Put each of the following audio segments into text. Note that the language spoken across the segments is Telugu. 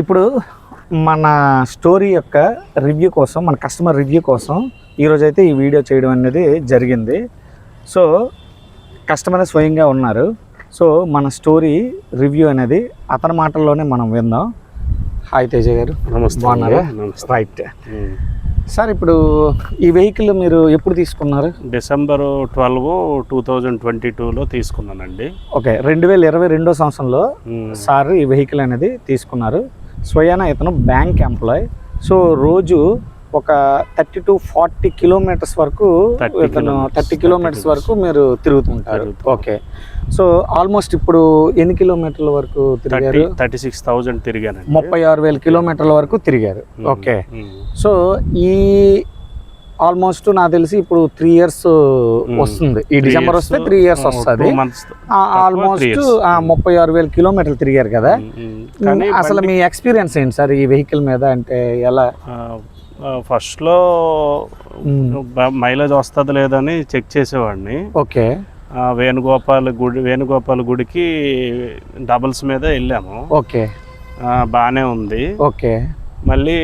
ఇప్పుడు మన స్టోరీ యొక్క రివ్యూ కోసం మన కస్టమర్ రివ్యూ కోసం ఈరోజు అయితే ఈ వీడియో చేయడం అనేది జరిగింది. సో కస్టమర్ స్వయంగా ఉన్నారు. సో మన స్టోరీ రివ్యూ అనేది అతని మాటల్లోనే మనం విందాం. హాయ్ తేజ గారు. నమస్తే. రైట్. సార్ ఇప్పుడు ఈ వెహికల్ మీరు ఎప్పుడు తీసుకున్నారు? December twelve two thousand twenty టూలో తీసుకున్నానండి. ఓకే రెండు వేల ఇరవై రెండో సంవత్సరంలో. సార్ ఈ వెహికల్ అనేది తీసుకున్నారు. స్వయాన ఇతను బ్యాంక్ ఎంప్లాయ్. సో రోజు ఒక థర్టీ టు ఫార్టీ కిలోమీటర్స్ వరకు 30 ఇతను థర్టీ కిలోమీటర్స్ 30 వరకు మీరు తిరుగుతుంటారు. తిరుగుతాం. ఓకే. సో ఆల్మోస్ట్ ఇప్పుడు ఎన్ని కిలోమీటర్ల వరకు తిరిగారు? థర్టీ సిక్స్ థౌజండ్ తిరిగానండి. ముప్పై ఆరు వేల కిలోమీటర్ల వరకు తిరిగారు. ఓకే. సో ఈ ఆల్మోస్ట్ నాకు తెలిసి ఇప్పుడు త్రీ ఇయర్స్ వస్తుంది. ఈ డిసెంబర్ వస్తే త్రీ ఇయర్స్ వస్తుంది. ఆల్మోస్ట్. ముప్పై ఆరు వేల కిలోమీటర్లు తిరిగారు కదా. అసలు మీ ఎక్స్పీరియన్స్ ఏంటి సార్ ఈ వెహికల్ మీద? అంటే ఎలా? ఫస్ట్లో ఉమ్. మైలేజ్ వస్తుంది లేదని చెక్ చేసేవాడిని. ఓకే. వేణుగోపాల్ గుడి వేణుగోపాల్ గుడికి డబుల్స్ మీద వెళ్ళాము. ఓకే. బాగానే ఉంది. ఓకే. మళ్ళీ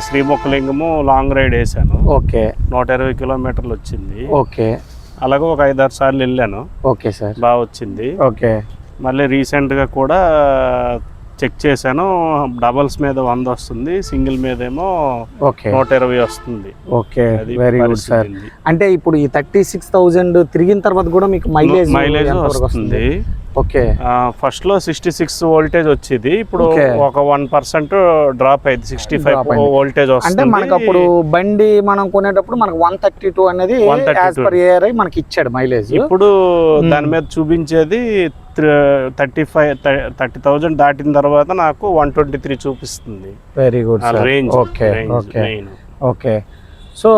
శ్రీముఖలింగము లాంగ్ రైడ్ వేసాను ఓకే. నూట ఇరవై కిలోమీటర్లు వచ్చింది. ఓకే. అలాగే ఒక ఐదారు సార్లు వెళ్ళాను. Okay sir. బాగా వచ్చింది. ఓకే. మళ్ళీ రీసెంట్గా కూడా చెక్ చేశాను. డబల్స్ మీద వంద వస్తుంది సింగిల్ మీద ఏమో ఓకే. నూట ఇరవై వస్తుంది. ఓకే. Very good sir. అంటే ఇప్పుడు ఈ థర్టీ సిక్స్ థౌజండ్ తిరిగిన తర్వాత కూడా మీకు మైలేజ్ మైలేజ్ వస్తుంది. ఓకే. ఫస్ట్లో సిక్స్టీ సిక్స్ వోల్టేజ్ వచ్చేది. ఇప్పుడు. ఒక వన్ పర్సెంట్ డ్రాప్ అయింది. Sixty five. వోల్టేజ్ అంటే మనకు అప్పుడు బండి మనం కొనేటప్పుడు మనకు వన్ థర్టీ టూ అనేది 132. యాజ్ పర్ ఏఆర్ఐ మనకి ఇచ్చాడు మైలేజ్ ఇప్పుడు Hmm. దాని మీద చూపించేది థర్టీ ఫైవ్ థర్టీ థౌజండ్ దాటిన తర్వాత నాకు వన్ ట్వంటీ త్రీ చూపిస్తుంది very good range okay okay okay so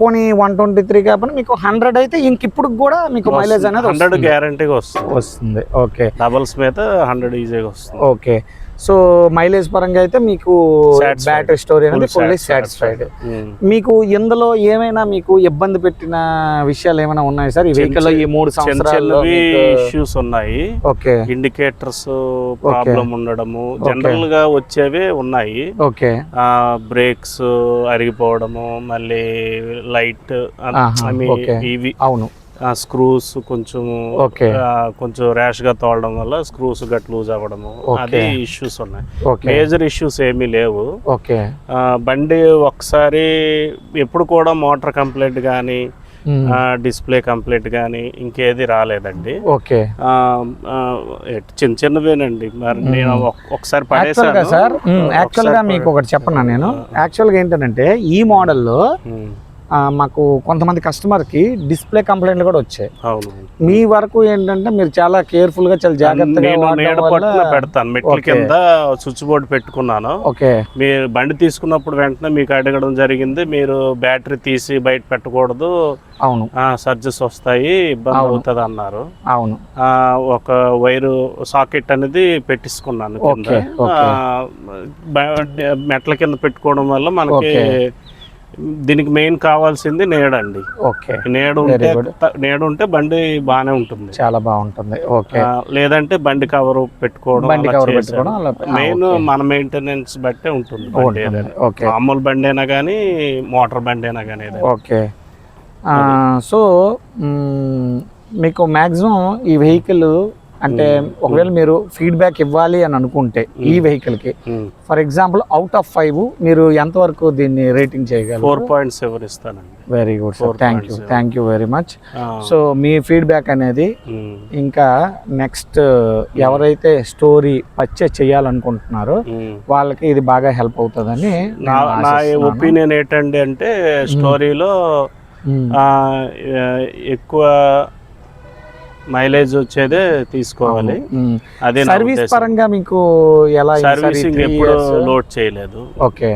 పోనీ వన్ ట్వంటీ త్రీ కాకపోతే మీకు హండ్రెడ్ అయితే ఇంక ఇప్పుడు కూడా మీకు మైలేజ్ అనేది హండ్రెడ్. గ్యారంటీగా వస్తుంది. వస్తుంది. ఓకే. డబల్స్ మీద హండ్రెడ్ ఈజీగా వస్తుంది. ఓకే. సో మైలేజ్ పరంగా అయితే మీకు. బ్యాటరీ స్టోరీ అనేది ఫుల్లీ. Satisfied Hmm. మీకు ఇందులో ఏమైనా మీకు ఇబ్బంది పెట్టిన విషయాలు ఏమైనా ఉన్నాయి సార్? ఈ వెహికల్ ఈ మూడు మీకు- ఇష్యూస్ ఉన్నాయి. ఓకే. ఇండికేటర్స్ ప్రాబ్లం ఉండడము. జనరల్గా వచ్చేవే ఉన్నాయి. ఓకే. బ్రేక్స్ అరిగిపోవడము మళ్ళీ లైట్. ఇవి అవును. స్క్రూస్ కొంచెం. కొంచెం ర్యాష్గా తోలడం వల్ల స్క్రూస్ గట్ లూజ్ అవ్వడము. అది ఇష్యూస్ ఉన్నాయి. మేజర్ ఇష్యూస్ ఏమీ లేవు. ఓకే. ఆ, బండి ఒకసారి ఎప్పుడు కూడా మోటార్ కంప్లైంట్ కానీ. డిస్ప్లే కంప్లైంట్ కానీ ఇంకేది రాలేదండి. ఓకే. ఆ, ఆ, చిన్న చిన్నవేనండి. మరి నేను ఒక- ఒకసారి పడేసాను సార్ యాక్చువల్గా మీకు ఒకటి చెప్పను నేను? యాక్చువల్గా ఏంటంటే ఈ మోడల్లో మాకు కొంతమంది కస్టమర్కి డిస్ప్లే కంప్లైంట్లు కూడా వచ్చాయి. అవును. మీ వరకు ఏంటంటే మీరు చాలా కేర్ఫుల్గా చాలా జాగ్రత్తగా పెడతాను. మెట్ల. కింద స్విచ్ బోర్డు పెట్టుకున్నాను. ఓకే. మీరు బండి తీసుకున్నప్పుడు వెంటనే మీకు అడగడం జరిగింది. మీరు బ్యాటరీ తీసి బయట పెట్టకూడదు. అవును. సర్జెస్ వస్తాయి ఇబ్బంది. అవుతుంది అన్నారు. అవును. ఆ, ఒక వైరు సాకెట్ అనేది పెట్టించుకున్నాను మెట్ల కింద పెట్టుకోవడం వల్ల మనకి. దీనికి మెయిన్ కావాల్సింది నీడండి. ఓకే. నీడ ఉంటే నీడ ఉంటే బండి బాగానే ఉంటుంది. చాలా బాగుంటుంది. ఓకే. లేదంటే బండి కవర్ పెట్టుకోవడం బండి కవర్. పెట్టుకోవడం మెయిన్. మన మెయింటెనెన్స్ బట్టే ఉంటుంది. ఓకే. మామూలు బండి అయినా కానీ మోటార్ బండి అయినా కానీ. ఓకే. సో మీకు మ్యాక్సిమం ఈ వెహికల్ అంటే ఒకవేళ మీరు ఫీడ్బ్యాక్ ఇవ్వాలి అని అనుకుంటే ఈ వెహికల్కి. For example out of five మీరు ఎంతవరకు దీన్ని రేటింగ్ చేయగలరు? ఫోర్ పాయింట్ సెవెన్ ఇస్తానండి. Very good sir thank you. Thank you very much so me feedback అనేది ఇంకా నెక్స్ట్ ఎవరైతే స్టోరీ పర్చేస్ చేయాలనుకుంటున్నారో. వాళ్ళకి ఇది బాగా హెల్ప్ అవుతుందని నా. ఒపీనియన్ ఏంటండి అంటే స్టోరీలో ఎక్కువ మైలేజ్ వచ్చేదే తీసుకోవాలి. అదే సర్వీస్. పరంగా మీకు ఎలా సర్వీసింగ్ ఎప్పుడు? లోడ్ చేయలేదు ఓకే.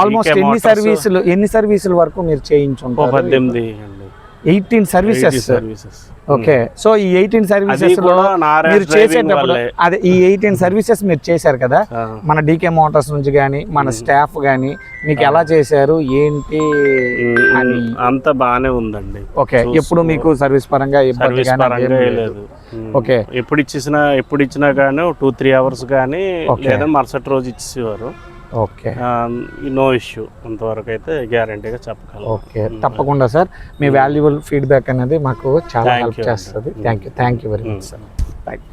ఆల్మోస్ట్ ఎన్ని సర్వీసులు ఎన్ని సర్వీసుల వరకు మీరు ఓ చేయించుంటారు పద్దెనిమిది eighteen services services okay. So ఈ ఎయిటీన్ సర్వీసెస్లో మీరు చేసేటప్పుడు అదే ఈ ఎయిటీన్ సర్వీసెస్ మీరు చేశారు కదా మన డీకే మోటార్స్ నుంచి కానీ మన స్టాఫ్ కానీ మీకు ఎలా చేశారు ఏంటి. అని? అంతా బాగానే ఉందండి. ఓకే. ఎప్పుడు మీకు సర్వీస్ పరంగా ఇబ్బంది లేదు. ఓకే. ఎప్పుడు ఇచ్చేసినా ఎప్పుడు ఇచ్చినా కానీ టూ త్రీ అవర్స్ కానీ. లేదా మరుసటి రోజు ఇచ్చేవారు ఓకే. నో ఇష్యూ అంతవరకు అయితే గ్యారంటీగా చెప్పగలం. ఓకే. తప్పకుండా సార్. మీ వాల్యుబుల్ ఫీడ్బ్యాక్ అనేది మాకు చాలా హెల్ప్. చేస్తుంది. Thank you thank you very much sir right